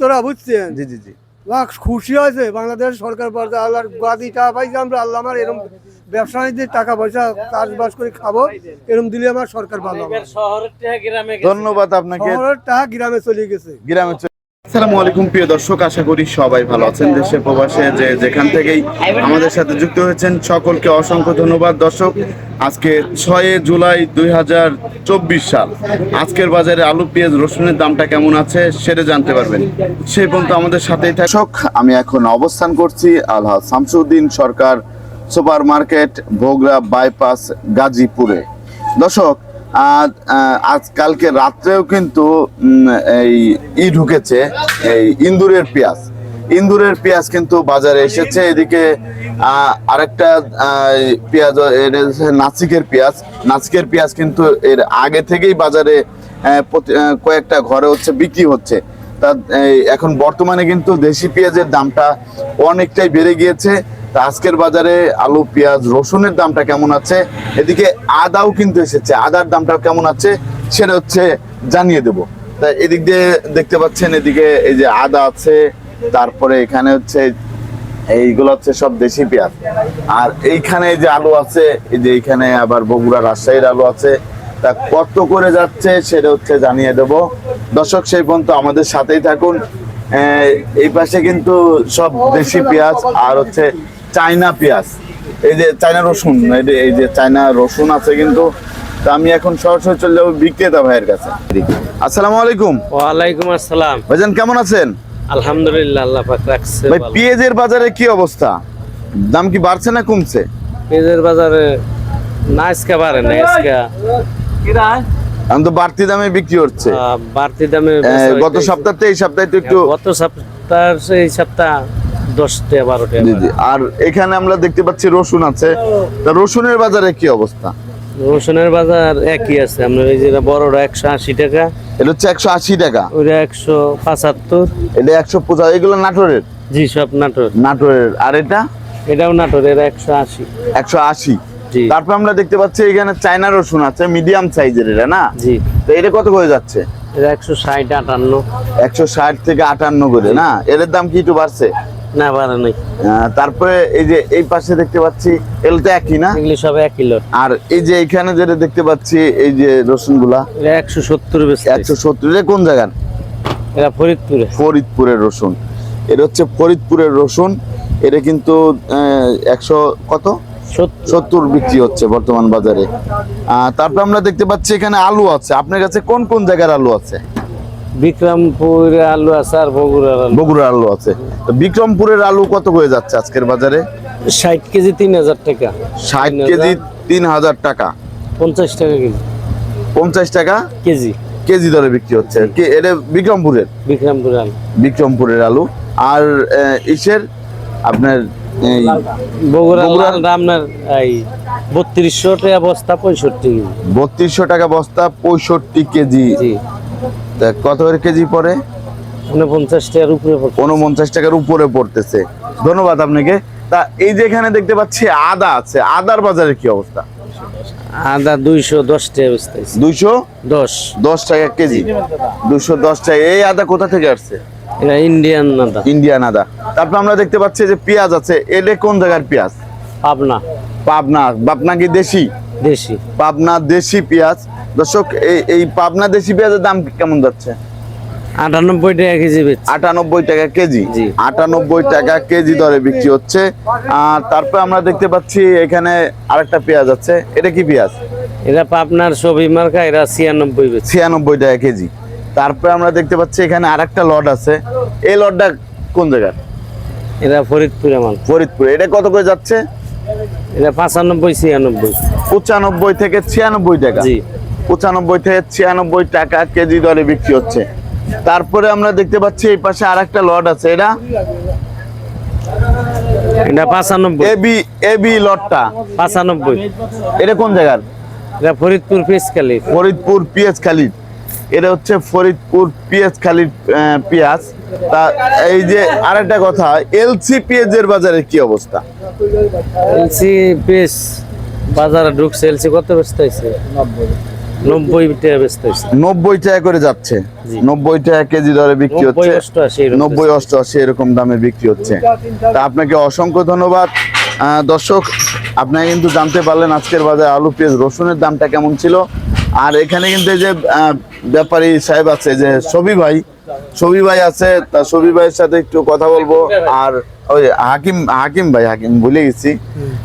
তোরা বুঝছেন? জি জি জি। বা খুশি হয়েছে বাংলাদেশ সরকার পর্যায়ে আল্লাহর গাদি টাকা পাইছে আমরা আল্লাহ আমার এরকম ব্যবসায়ীদের বাণিজ্যের টাকা পয়সা চাষবাস করে খাব এরকম দিলে আমার সরকার ভালো ধন্যবাদ আপনাকে। শহরের টাকা গ্রামে চলে গেছে। গ্রামে আসসালামু আলাইকুম, প্রিয় দর্শক, আশা করি সবাই ভালো আছেন দেশে, প্রবাসে, যে যেখান থেকেই আমাদের সাথে যুক্ত হয়েছেন, সকলকে অসংখ্য ধন্যবাদ। দর্শক, আজকে ছয় জুলাই দুই হাজার চব্বিশ সাল। আজকের বাজারে আলু, পেঁয়াজ, রসুনের দামটা কেমন আছে সেটা জানতে পারবেন। সেই পর্যন্ত আমাদের সাথেই দর্শক, আমি এখন অবস্থান করছি Alha Shamsuddin Sarkar super market Bhogra bypass, গাজীপুরে। দর্শক আজকালকে রাত্রেও কিন্তু এই ই ঢুকেছে, এই ইন্দুরের পেঁয়াজ। ইন্দুরের পেঁয়াজ কিন্তু বাজারে এসেছে, এদিকে আরেকটা পেঁয়াজ নাসিকের পেঁয়াজ। নাসিকের পেঁয়াজ কিন্তু এর আগে থেকেই বাজারে কয়েকটা ঘরে হচ্ছে, বিক্রি হচ্ছে। তা এখন বর্তমানে কিন্তু দেশি পেঁয়াজের দামটা অনেকটাই বেড়ে গিয়েছে। তা আজকের বাজারে আলু, পেঁয়াজ, রসুনের দামটা কেমন আছে? এদিকে আদাও কিন্তু এসেছে। আদার দামটা কেমন আছে সেটা হচ্ছে জানিয়ে দেব। তা এদিক দিয়ে দেখতে পাচ্ছেন, এদিকে এই যে আদা আছে, তারপরে এখানে হচ্ছে এইগুলো হচ্ছে সব দেশি পেঁয়াজ। আর এইখানে এই যে আলু আছে, এই যে এইখানে আবার বগুড়া রাজশাহীর আলু আছে, তা কত করে যাচ্ছে সেটা হচ্ছে জানিয়ে দেব। দর্শক, সেই পর্যন্ত আমাদের সাথেই থাকুন। এই পাশে কিন্তু সব দেশি পেঁয়াজ আর হচ্ছে চাইনা পেঁয়াজ। এই যে চাইনা রসুন এই যে- এই যে চাইনা রসুন আছে কিন্তু তা আমি এখন সরাসরি চলে যাব বিক্রেতা ভাইয়ের কাছে। আসসালামু আলাইকুম। ওয়ালাইকুম আসসালাম। ভাইজান কেমন আছেন? আলহামদুলিল্লাহ আল্লাহ পাক রাখছে ভাই পেঁয়াজের বাজারে কি অবস্থা? দাম কি বাড়ছে না কমছে? পেঁয়াজের বাজারে না আজকে বাড়ে না আজকে এখন তো বাড়তি দামে বিক্রি হচ্ছে। বাড়তি দামে গত। সপ্তাহে এই সপ্তাহে তো একটু গত সপ্তাহ এই সপ্তাহ দশটা বারোটা জি, জি। আর এখানে আমরা দেখতে পাচ্ছি রসুন আছে। তা রসুনের বাজারে কি অবস্থা? রসুনের বাজার একই আছে। আপনার এই বড়টা একশো আশি টাকা এটা হচ্ছে একশো আশি টাকা। ওইটা একশো পঁচাত্তর। এটা একশো পঁচাশ এগুলো নাটোরের? জি সব নাটোর। নাটোরের। আর এটা? এটাও নাটোর এরা একশো আশি। একশো আশি। তারপর আমরা দেখতে পাচ্ছি এখানে চায়না রসুন আছে মিডিয়াম সাইজের এটা না? জি। তো এটা কত করে যাচ্ছে? এটা একশো ষাট আটান্ন। একশো ষাট থেকে আটান্ন করে না? এর দাম কি একটু বাড়ছে? না বাড়ে নাই। তারপরে এই যে এই পাশে দেখতে পাচ্ছি এগুলো তো একই না? এগুলি সব এক কিলো আর এই যে এখানে যেটা দেখতে পাচ্ছি এই যে রসুনগুলা একশো সত্তর একশো সত্তর এটা কোন জায়গার? এরা ফরিদপুরে। ফরিদপুরের রসুন। এটা হচ্ছে ফরিদপুরের রসুন। এটা কিন্তু একশো কত? সত্তর। বিক্রি হচ্ছে বর্তমান বাজারে। তারপর আমরা দেখতে পাচ্ছি এখানে আলু আছে। আপনার কাছে কোন কোন জায়গার আলু আছে? বিক্রমপুরে আলু আছে আর বগুড়ার আলু। বগুড়ার আলু আছে। তো বিক্রমপুরের আলু কত করে যাচ্ছে আজকের বাজারে? ষাট কেজি তিন হাজার টাকা। ষাট কেজি। তিন হাজার টাকা। পঞ্চাশ টাকা কেজি। পঞ্চাশ টাকা? কেজি। কেজি দরে বিক্রি হচ্ছে। এটা বিক্রমপুরের? বিক্রমপুরে আলু। বিক্রমপুরের আলু। আর ইসের? আপনার এই বগুড়ার বগুড়ার- আপনার এই বত্রিশশো টাকা বস্তা পঁয়ষট্টি কেজি। বত্রিশশো টাকা বস্তা পঁয়ষট্টি কেজি। জি। তা কত করে কেজি পড়ে? উনপঞ্চাশ টাকার উপরে। উনপঞ্চাশ টাকার উপরে পড়তেছে। ধন্যবাদ আপনাকে। তা এই যে এখানে দেখতে পাচ্ছি আদা আছে। আদার বাজারে কি অবস্থা? আদা দুইশো দশ টাকা দুইশো দশ। দশ টাকা কেজি। দুশো দশ টাকা। এই আদা কোথা থেকে আসছে? এটা ইন্ডিয়ান আদা। ইন্ডিয়ান আদা। তারপর আমরা দেখতে পাচ্ছি যে পেঁয়াজ আছে। এলে কোন জায়গার পেঁয়াজ? পাবনা। পাবনা। পাবনা কি দেশি? দেশি। পাবনা দেশি পেঁয়াজ। দর্শক এই এই পাবনা দেশি পেঁয়াজের দাম কেমন যাচ্ছে? আটানব্বই টাকা কেজি আটানব্বই টাকা কেজি। আটানব্বই টাকা কেজি দরে বিক্রি হচ্ছে। আর তারপর আমরা দেখতে পাচ্ছি এখানে আরেকটা পেঁয়াজ আছে। এটা কি পেঁয়াজ? এটা পাবনার ছবি মার্কা এরা ছিয়ানব্বই ছিয়ানব্বই টাকা কেজি। তারপরে আমরা দেখতে পাচ্ছি এখানে আরেকটা লট আছে। এই লটটা কোন জায়গার? এরা ফরিদপুরে মাল ফরিদপুর। এটা কত করে যাচ্ছে? এটা পাঁচানব্বই ছিয়ানব্বই। পঁচানব্বই থেকে ছিয়ানব্বই টাকা। জি। পঁচানব্বই থেকে ছিয়ানব্বই টাকা কেজি দরে বিক্রি হচ্ছে। তারপরে আমরা দেখতে পাচ্ছি এই পাশে আরেকটা লট আছে এটা? এটা পাঁচানব্বই। AB AB লটটা। পাঁচানব্বই। এটা কোন জায়গার? এটা ফরিদপুর ফরিদপুর পিএস খালিদ এটা হচ্ছে ফরিদপুর পিএস আহ, পেঁয়াজ। তা এই যে আরেকটা কথা এলসি পেঁয়াজের বাজারে কি অবস্থা? এলসি বাজারে ঢুকছে এলসি কত বেচতে হয়েছে নব্বই। টাকা বেচতে হয়েছে নব্বই টাকা করে যাচ্ছে। নব্বই টাকা কেজি দরে বিক্রি হচ্ছে। নব্বই অষ্টআশি এরকম দামে বিক্রি হচ্ছে। তা আপনাকে অসংখ্য ধন্যবাদ। আহ, দর্শক আপনারা কিন্তু জানতে পারলেন আজকের বাজারে আলু পেঁয়াজ রসুনের দামটা কেমন ছিল। আর এখানে কিন্তু এই যে ব্যাপারী সাহেব আছে যে সবি ভাই ছবি ভাই আছে তা ছবি ভাইয়ের সাথে একটু কথা বলব। আর ওই হাকিম হাকিম ভাই হাকিম ভুলে গেছি।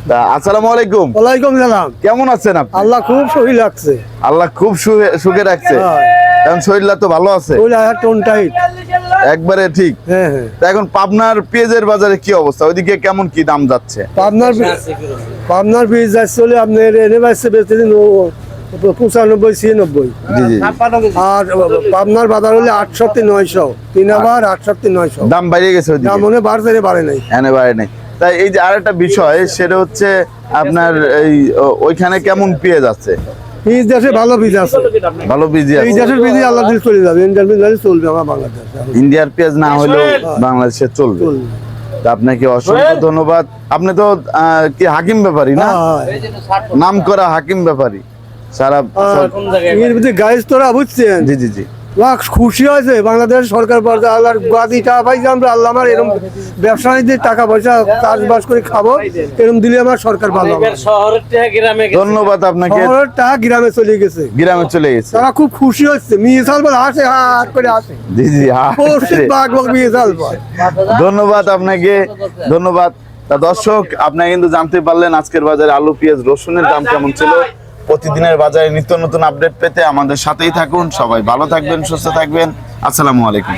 তা আসসালামু আলাইকুম। ওয়ালাইকুম সালাম। কেমন আছেন আপনি? আল্লাহ খুব সহি লাগছে। আল্লাহ খুব সুখে সুখে রাখছে। হ্যাঁ। কারণ শরীরটা তো ভালো আছে? একবারে ঠিক? হ্যাঁ হ্যাঁ। তা এখন পাবনার পেঁয়াজের বাজারে কি অবস্থা? ওইদিকে কেমন কি দাম যাচ্ছে? পাবনার পাবনার বীজ যাচ্ছে আপনার এনে বেচতে দিন পঁচানব্বই ছিয়ানব্বই। জি জি আর পাবনার বাজার হলে আটষট্টি নয়শো। তিন আবার নয়শো। দাম গেছে ওইদিকে? দাম মনে বাড়ছে বাড়ে নাই। এনে বাইরে নেই। তাই এই যে আরেকটা বিষয় সেটা হচ্ছে আপনার এই ওইখানে কেমন দেশে ভালো বীজ আছে। ভালো বীজ এই আছে দেশের বীজ আল্লাহ দিল চলে যাবে। ইন্ডিয়ার বীজ চলবে আমার বাংলাদেশ। ইন্ডিয়ার পেঁয়াজ না হলেও বাংলাদেশে চলবে। আপনাকে অসংখ্য ধন্যবাদ। আপনি তো কি হাকিম ব্যাপারী না? হ্যাঁ। নাম করা হাকিম ব্যাপারী। সারা এর গাইজ তোরা বুঝছেন? জি জি জি। খুশি হয়েছে। বাংলাদেশ সরকার আল্লাহর গাদি টাকা পাইছি আমরা আল্লাহ আমার এরকম ব্যবসায়ীদের টাকা পয়সা চাষবাস করে খাব এরকম দিলে আমার সরকার ভালো। ধন্যবাদ আপনাকে। শহরের টাকা গ্রামে চলে গেছে। গ্রামে চলে গেছে। তারা খুব খুশি হচ্ছে। হাত করে হাসে জি জি আসে। বাঘ বাঘ ধন্যবাদ আপনাকে ধন্যবাদ। তা দর্শক আপনারা কিন্তু জানতে পারলেন আজকের বাজারে আলু পেঁয়াজ রসুনের দাম কেমন ছিল। প্রতিদিনের বাজারে নিত্য নতুন আপডেট পেতে আমাদের সাথেই থাকুন। সবাই ভালো থাকবেন, সুস্থ থাকবেন। আসসালামু আলাইকুম।